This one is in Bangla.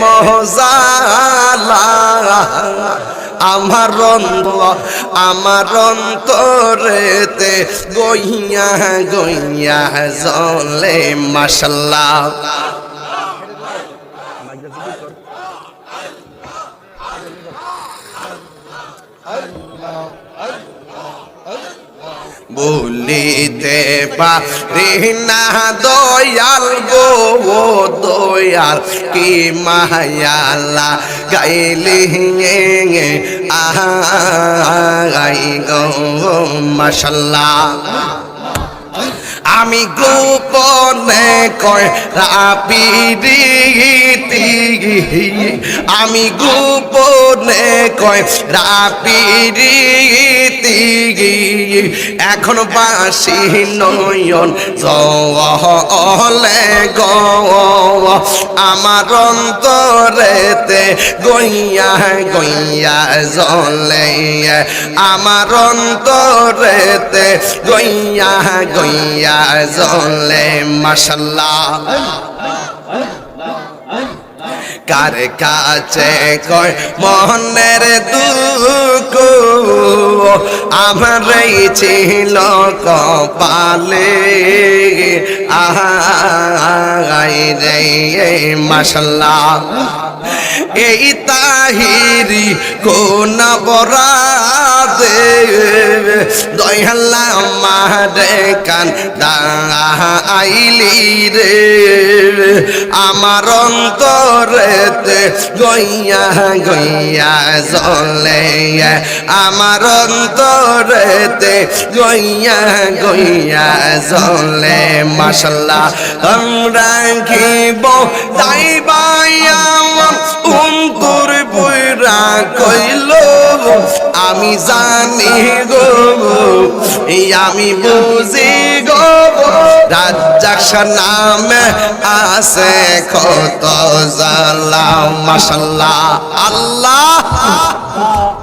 মহজালা আমার অন্ত আমার অন্তরেতে গইয়া গইয়া জলে মশলা বলিতে পা না দয়াল গো দয়াল, কি মায়ালা, গাইলি আই গো, মাশাল্লাহ। আমি গোপনে কয় রাপিরিতি আমি গোপনে কয় রাপিরিতি এখন বাসি নয়ন জলে গ আমার অন্তরেতে গইয়া গইয়া জলে আমার অন্তরেতে গইয়া গইয়া জলে মাশাল্লাহ। কার কাছে কয় মনের দুঃখ? আমার ছিল কপালে। আহাই রে মাসাল্লাহ এই তাহিরি কোন বরাদে দয়াল্লা মারে কান দা আইলি রে। আমার অন্তরেতে গইয়া গইয়া জলে আমার অন্তরেতে গইয়া গইয়া জলে মাসাল্লাহ আমরা খিব দাইবাই আমার অন্তর বইরা কইল, আমি জানি গো আমি বুঝি গো। রাজ্জাক নামে আছে কত জালা মাশাল্লাহ আল্লাহ।